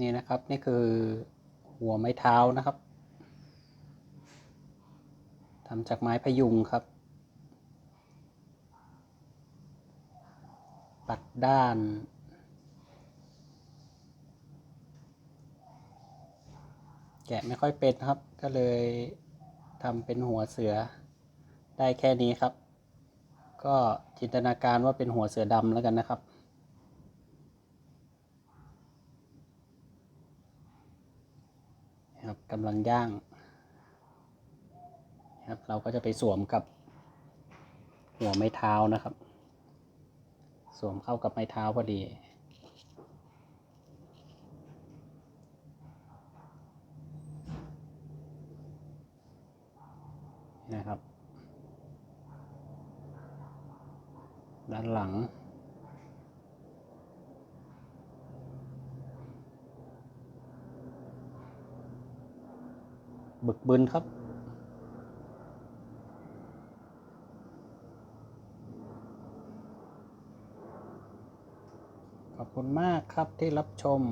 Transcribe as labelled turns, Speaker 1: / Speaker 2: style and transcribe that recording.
Speaker 1: นี่นะครับนี่คือหัวไม้เท้านะครับทำจากไม้พยุงครับ ปัดด้านแกะไม่ค่อยเป็นครับ ก็เลยทำเป็นหัวเสือได้แค่นี้ครับ ก็จินตนาการว่าเป็นหัวเสือดำแล้วกันนะครับ ครับกำลังย่างครับเราก็จะไปสวมกับหัวไม้เท้านะครับ สวมเข้ากับไม้เท้าพอดีนะครับ ด้านหลัง บึกบึนครับ ขอบคุณมากครับที่รับชม